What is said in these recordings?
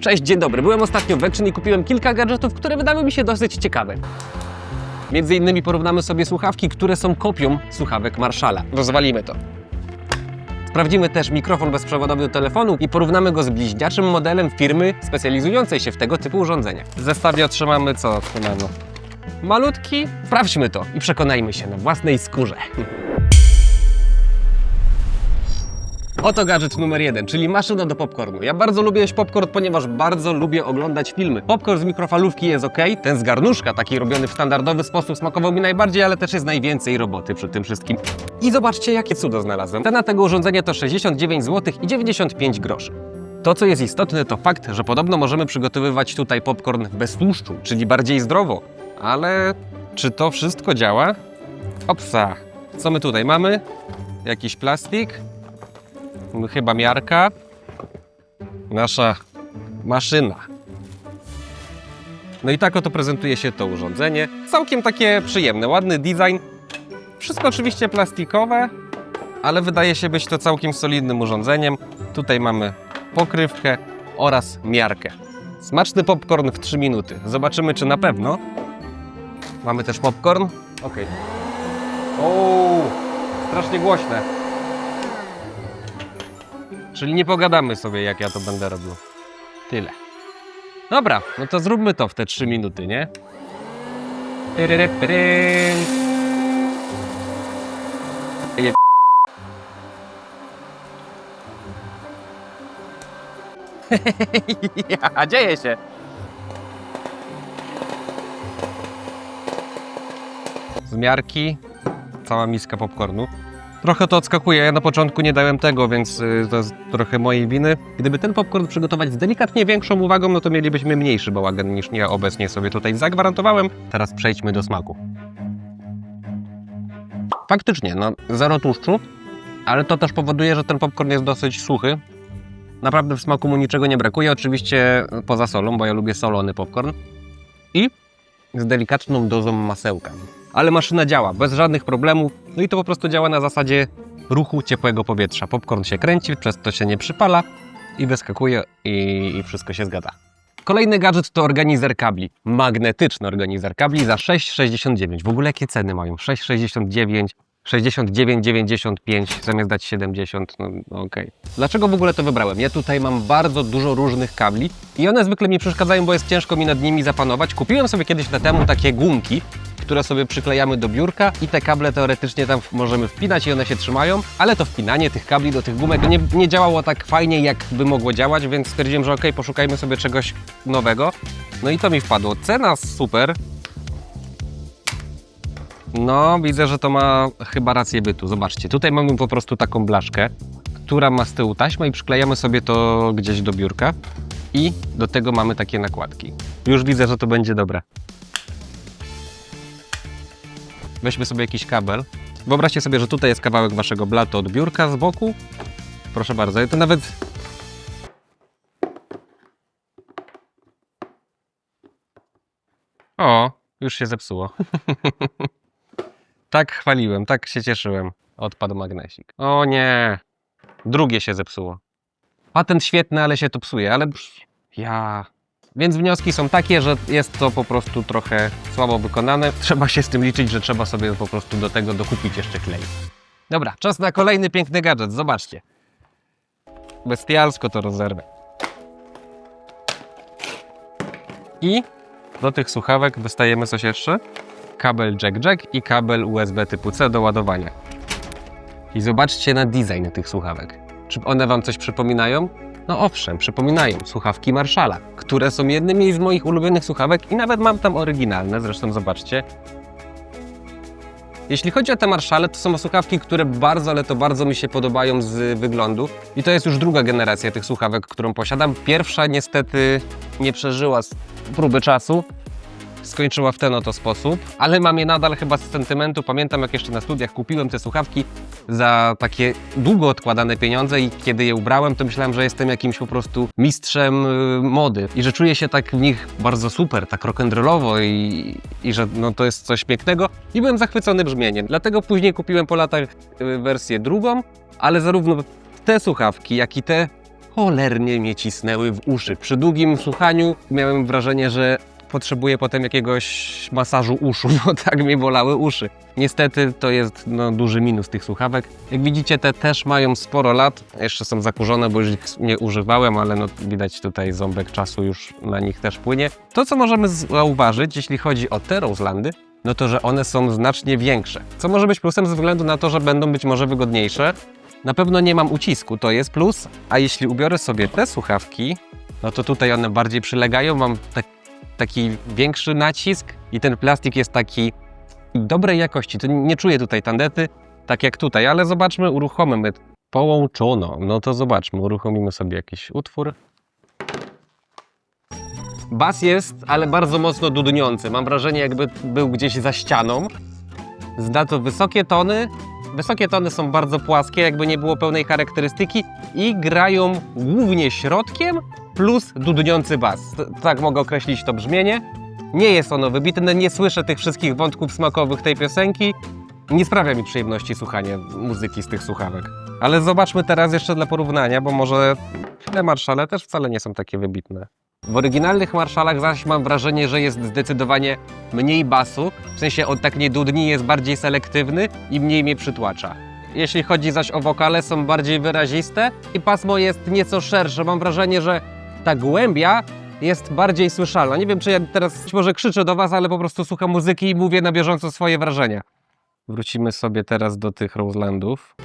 Cześć, dzień dobry. Byłem ostatnio w Action i kupiłem kilka gadżetów, które wydały mi się dosyć ciekawe. Między innymi porównamy sobie słuchawki, które są kopią słuchawek Marshalla. Rozwalimy to. Sprawdzimy też mikrofon bezprzewodowy do telefonu i porównamy go z bliźniaczym modelem firmy specjalizującej się w tego typu urządzenia. W zestawie otrzymamy co? Otrzymamy malutki. Sprawdźmy to i przekonajmy się na własnej skórze. Oto gadżet numer jeden, czyli maszyna do popcornu. Ja bardzo lubię jeść popcorn, ponieważ bardzo lubię oglądać filmy. Popcorn z mikrofalówki jest ok, ten z garnuszka, taki robiony w standardowy sposób, smakował mi najbardziej, ale też jest najwięcej roboty przy tym wszystkim. I zobaczcie, jakie cudo znalazłem. Cena tego urządzenia to 69 zł i 95 groszy. To, co jest istotne, to fakt, że podobno możemy przygotowywać tutaj popcorn bez tłuszczu, czyli bardziej zdrowo. Ale czy to wszystko działa? Opsa. Co my tutaj mamy? Jakiś plastik? Chyba miarka. Nasza maszyna. No i tak oto prezentuje się to urządzenie. Całkiem takie przyjemne, ładny design. Wszystko oczywiście plastikowe, ale wydaje się być to całkiem solidnym urządzeniem. Tutaj mamy pokrywkę oraz miarkę. Smaczny popcorn w 3 minuty. Zobaczymy, czy na pewno. Mamy też popcorn. Ok. O, strasznie głośne. Czyli nie pogadamy sobie, jak ja to będę robił. Tyle. Dobra, no to zróbmy to w te 3 minuty, nie? Je- ja, dzieje się. Z miarki cała miska popcornu. Trochę to odskakuje. Ja na początku nie dałem tego, więc y, to jest trochę mojej winy. Gdyby ten popcorn przygotować z delikatnie większą uwagą, no to mielibyśmy mniejszy bałagan niż ja obecnie sobie tutaj zagwarantowałem. Teraz przejdźmy do smaku. Faktycznie, no zero tłuszczu, ale to też powoduje, że ten popcorn jest dosyć suchy. Naprawdę w smaku mu niczego nie brakuje, oczywiście poza solą, bo ja lubię solony popcorn. I z delikatną dozą masełka. Ale maszyna działa bez żadnych problemów, no i to po prostu działa na zasadzie ruchu ciepłego powietrza. Popcorn się kręci, przez to się nie przypala i wyskakuje i, i wszystko się zgadza. Kolejny gadżet to organizer kabli. Magnetyczny organizer kabli za 6,69. W ogóle jakie ceny mają? 6,69, 69,95 zamiast dać 70. No, no okej. Dlaczego w ogóle to wybrałem? Ja tutaj mam bardzo dużo różnych kabli i one zwykle mi przeszkadzają, bo jest ciężko mi nad nimi zapanować. Kupiłem sobie kiedyś na temu takie gumki, które sobie przyklejamy do biurka i te kable teoretycznie tam możemy wpinać i one się trzymają, ale to wpinanie tych kabli do tych gumek nie, nie działało tak fajnie, jak by mogło działać, więc stwierdziłem, że ok, poszukajmy sobie czegoś nowego. No i to mi wpadło. Cena super. No, widzę, że to ma chyba rację bytu. Zobaczcie, tutaj mamy po prostu taką blaszkę, która ma z tyłu taśmę i przyklejamy sobie to gdzieś do biurka. I do tego mamy takie nakładki. Już widzę, że to będzie dobre. Weźmy sobie jakiś kabel. Wyobraźcie sobie, że tutaj jest kawałek waszego blatu od biurka z boku. Proszę bardzo, i to nawet... O, już się zepsuło. tak chwaliłem, tak się cieszyłem. Odpadł magnesik. O nie, drugie się zepsuło. Patent świetny, ale się to psuje, ale ja... Więc wnioski są takie, że jest to po prostu trochę słabo wykonane. Trzeba się z tym liczyć, że trzeba sobie po prostu do tego dokupić jeszcze klej. Dobra, czas na kolejny piękny gadżet. Zobaczcie. Bestialsko to rozerwę. I do tych słuchawek dostajemy coś jeszcze. Kabel jack-jack i kabel USB typu C do ładowania. I zobaczcie na design tych słuchawek. Czy one Wam coś przypominają? No owszem, przypominają słuchawki Marshalla, które są jednymi z moich ulubionych słuchawek i nawet mam tam oryginalne, zresztą zobaczcie. Jeśli chodzi o te Marshalle, to są słuchawki, które bardzo, ale to bardzo mi się podobają z wyglądu. I to jest już druga generacja tych słuchawek, którą posiadam. Pierwsza niestety nie przeżyła próby czasu. Skończyła w ten oto sposób, ale mam je nadal chyba z sentymentu. Pamiętam, jak jeszcze na studiach kupiłem te słuchawki za takie długo odkładane pieniądze i kiedy je ubrałem, to myślałem, że jestem jakimś po prostu mistrzem y, mody i że czuję się tak w nich bardzo super, tak rock'n'rollowo i, i że no, to jest coś pięknego i byłem zachwycony brzmieniem. Dlatego później kupiłem po latach y, wersję drugą, ale zarówno te słuchawki, jak i te cholernie mnie cisnęły w uszy. Przy długim słuchaniu miałem wrażenie, że potrzebuję potem jakiegoś masażu uszu, bo tak mnie bolały uszy. Niestety to jest no, duży minus tych słuchawek. Jak widzicie, te też mają sporo lat. Jeszcze są zakurzone, bo już ich nie używałem, ale no, widać tutaj ząbek czasu już na nich też płynie. To, co możemy zauważyć, jeśli chodzi o te Roselandy, no to, że one są znacznie większe. Co może być plusem ze względu na to, że będą być może wygodniejsze. Na pewno nie mam ucisku, to jest plus. A jeśli ubiorę sobie te słuchawki, no to tutaj one bardziej przylegają, mam tak, taki większy nacisk i ten plastik jest taki dobrej jakości. Nie czuję tutaj tandety, tak jak tutaj, ale zobaczmy, uruchomimy. Połączono. No to zobaczmy, uruchomimy sobie jakiś utwór. Bas jest, ale bardzo mocno dudniący. Mam wrażenie, jakby był gdzieś za ścianą. Zda to wysokie tony. Wysokie tony są bardzo płaskie, jakby nie było pełnej charakterystyki i grają głównie środkiem plus dudniący bas. Tak mogę określić to brzmienie. Nie jest ono wybitne, nie słyszę tych wszystkich wątków smakowych tej piosenki. Nie sprawia mi przyjemności słuchanie muzyki z tych słuchawek. Ale zobaczmy teraz jeszcze dla porównania, bo może te marszale też wcale nie są takie wybitne. W oryginalnych marszalach zaś mam wrażenie, że jest zdecydowanie mniej basu, w sensie on tak nie dudni, jest bardziej selektywny i mniej mnie przytłacza. Jeśli chodzi zaś o wokale, są bardziej wyraziste i pasmo jest nieco szersze. Mam wrażenie, że ta głębia jest bardziej słyszalna. Nie wiem, czy ja teraz być może krzyczę do Was, ale po prostu słucham muzyki i mówię na bieżąco swoje wrażenia. Wrócimy sobie teraz do tych Roselandów.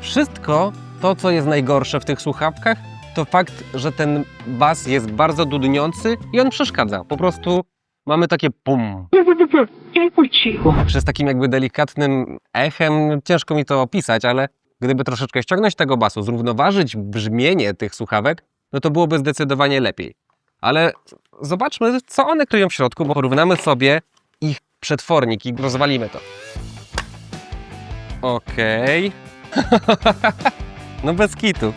Wszystko to, co jest najgorsze w tych słuchawkach, to fakt, że ten bas jest bardzo dudniący i on przeszkadza. Po prostu mamy takie pum. Przez takim jakby delikatnym echem, ciężko mi to opisać, ale gdyby troszeczkę ściągnąć tego basu, zrównoważyć brzmienie tych słuchawek, no to byłoby zdecydowanie lepiej. Ale zobaczmy, co one kryją w środku, bo porównamy sobie ich przetwornik i rozwalimy to. Okej. no bez kitu.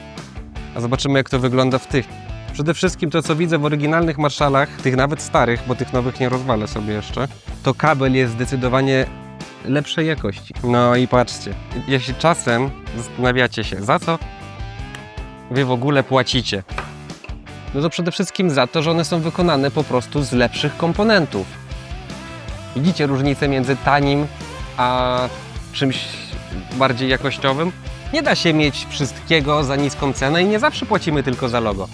A zobaczymy, jak to wygląda w tych. Przede wszystkim to, co widzę w oryginalnych marszalach, tych nawet starych, bo tych nowych nie rozwalę sobie jeszcze, to kabel jest zdecydowanie lepszej jakości. No i patrzcie, jeśli czasem zastanawiacie się, za co wy w ogóle płacicie, no to przede wszystkim za to, że one są wykonane po prostu z lepszych komponentów. Widzicie różnicę między tanim a czymś bardziej jakościowym? Nie da się mieć wszystkiego za niską cenę i nie zawsze płacimy tylko za logo.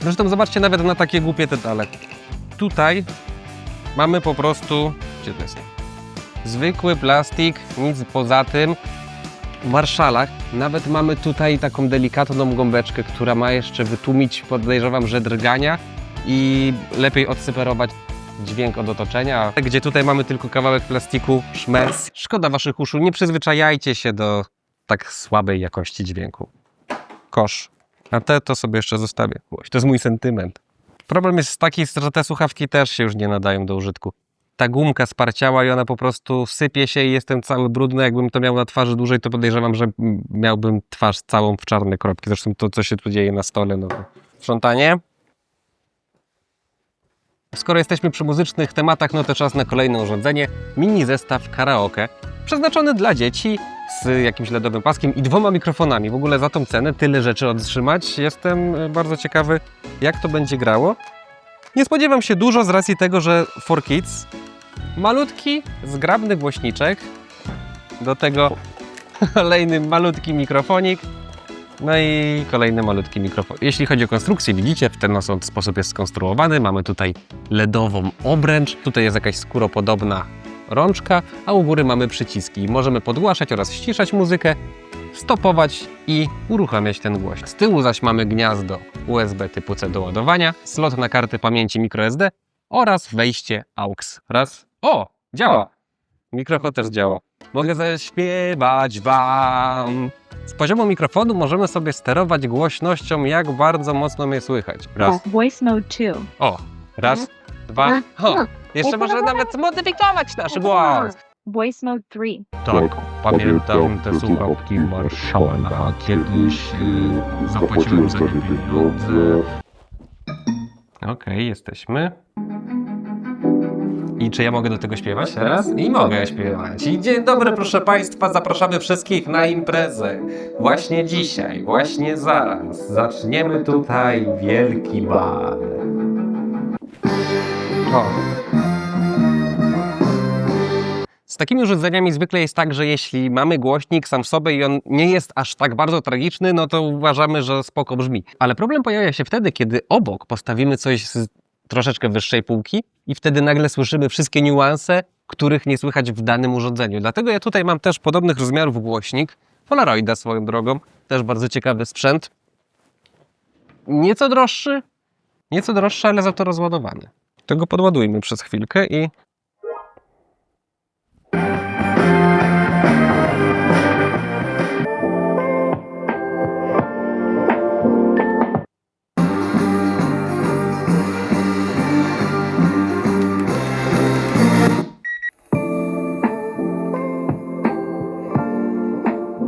Zresztą zobaczcie nawet na takie głupie detale. Tutaj mamy po prostu... Gdzie to jest? Zwykły plastik, nic poza tym. W marszalach nawet mamy tutaj taką delikatną gąbeczkę, która ma jeszcze wytłumić, podejrzewam, że drgania i lepiej odseparować dźwięk od otoczenia. Gdzie tutaj mamy tylko kawałek plastiku, szmerc. Szkoda waszych uszu, nie przyzwyczajajcie się do tak słabej jakości dźwięku. Kosz. A te to sobie jeszcze zostawię. To jest mój sentyment. Problem jest taki, że te słuchawki też się już nie nadają do użytku. Ta gumka sparciała i ona po prostu sypie się i jestem cały brudny. Jakbym to miał na twarzy dłużej, to podejrzewam, że miałbym twarz całą w czarne kropki. Zresztą to, co się tu dzieje na stole, no to sprzątanie. Skoro jesteśmy przy muzycznych tematach, no to czas na kolejne urządzenie. Mini zestaw karaoke, przeznaczony dla dzieci z jakimś LEDowym paskiem i dwoma mikrofonami. W ogóle za tą cenę tyle rzeczy otrzymać. Jestem e, bardzo ciekawy, jak to będzie grało. Nie spodziewam się dużo z racji tego, że 4Kids malutki, zgrabny głośniczek, do tego kolejny malutki mikrofonik, no i kolejny malutki mikrofon. Jeśli chodzi o konstrukcję, widzicie, w ten sposób jest skonstruowany. Mamy tutaj LEDową obręcz, tutaj jest jakaś skóropodobna rączka, a u góry mamy przyciski. Możemy podgłaszać oraz ściszać muzykę, stopować i uruchamiać ten głośnik. Z tyłu zaś mamy gniazdo USB typu C do ładowania, slot na karty pamięci microSD oraz wejście AUX. Raz. O! Działa! Mikrofon też działa. Mogę zaśpiewać wam. Z poziomu mikrofonu możemy sobie sterować głośnością, jak bardzo mocno mnie słychać. Raz. Voice mode 2. O! Raz, dwa. O! Jeszcze może nawet zmodyfikować nasz głos. Voice mode 3. Tak, pamiętam te słuchawki Marszala. Kiedyś y, zapłaciłem za nie pieniądze. Okej, jesteśmy. I czy ja mogę do tego śpiewać teraz? I mogę śpiewać. I dzień dobry, proszę Państwa, zapraszamy wszystkich na imprezę. Właśnie dzisiaj, właśnie zaraz zaczniemy tutaj wielki bal. O. Z takimi urządzeniami zwykle jest tak, że jeśli mamy głośnik sam w sobie i on nie jest aż tak bardzo tragiczny, no to uważamy, że spoko brzmi. Ale problem pojawia się wtedy, kiedy obok postawimy coś z troszeczkę wyższej półki i wtedy nagle słyszymy wszystkie niuanse, których nie słychać w danym urządzeniu. Dlatego ja tutaj mam też podobnych rozmiarów głośnik, Polaroida swoją drogą, też bardzo ciekawy sprzęt. Nieco droższy, nieco droższy, ale za to rozładowany. Tego podładujmy przez chwilkę i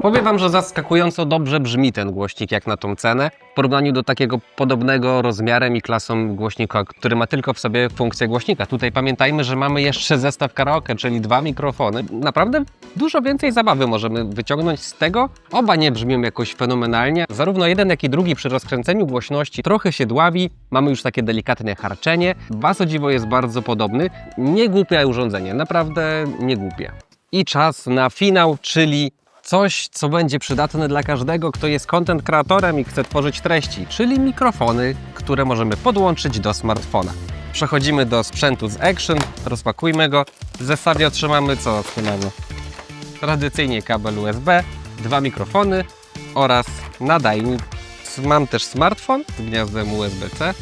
Powiem wam, że zaskakująco dobrze brzmi ten głośnik jak na tą cenę, w porównaniu do takiego podobnego rozmiarem i klasą głośnika, który ma tylko w sobie funkcję głośnika. Tutaj pamiętajmy, że mamy jeszcze zestaw karaoke, czyli dwa mikrofony. Naprawdę dużo więcej zabawy możemy wyciągnąć z tego. Oba nie brzmią jakoś fenomenalnie. Zarówno jeden, jak i drugi przy rozkręceniu głośności trochę się dławi, mamy już takie delikatne harczenie. Bas o dziwo jest bardzo podobny. Nie głupie urządzenie, naprawdę nie głupie. I czas na finał, czyli coś, co będzie przydatne dla każdego, kto jest content kreatorem i chce tworzyć treści, czyli mikrofony, które możemy podłączyć do smartfona. Przechodzimy do sprzętu z Action, rozpakujmy go. W zestawie otrzymamy co otrzymamy? Tradycyjnie kabel USB, dwa mikrofony oraz nadajnik. Mam też smartfon z gniazdem USB-C.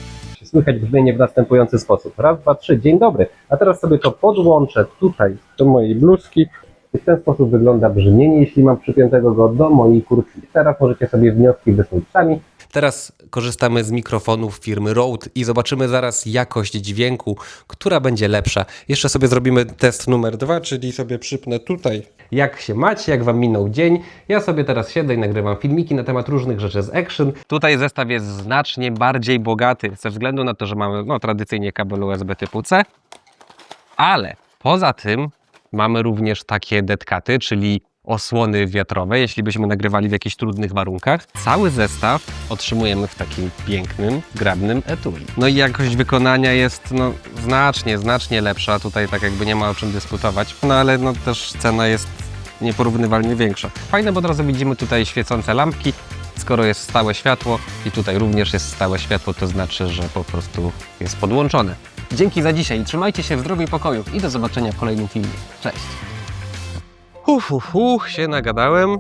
Słychać brzmienie w następujący sposób. Raz, dwa, trzy, dzień dobry. A teraz sobie to podłączę tutaj do mojej bluzki. I w ten sposób wygląda brzmienie, jeśli mam przypiętego go do mojej kurtki. Teraz możecie sobie wnioski wysnuć sami. Teraz korzystamy z mikrofonów firmy Rode i zobaczymy zaraz jakość dźwięku, która będzie lepsza. Jeszcze sobie zrobimy test numer dwa, czyli sobie przypnę tutaj. Jak się macie, jak wam minął dzień. Ja sobie teraz siedzę i nagrywam filmiki na temat różnych rzeczy z Action. Tutaj zestaw jest znacznie bardziej bogaty, ze względu na to, że mamy no, tradycyjnie kabel USB typu C. Ale poza tym mamy również takie detkaty, czyli osłony wiatrowe, jeśli byśmy nagrywali w jakichś trudnych warunkach. Cały zestaw otrzymujemy w takim pięknym, grabnym etui. No i jakość wykonania jest no, znacznie, znacznie lepsza. Tutaj tak jakby nie ma o czym dyskutować, no ale no, też cena jest nieporównywalnie większa. Fajne, bo od razu widzimy tutaj świecące lampki. Skoro jest stałe światło i tutaj również jest stałe światło, to znaczy, że po prostu jest podłączone. Dzięki za dzisiaj, trzymajcie się w zdrowiu i pokoju i do zobaczenia w kolejnym filmie. Cześć! Uf, uf, uf, się nagadałem.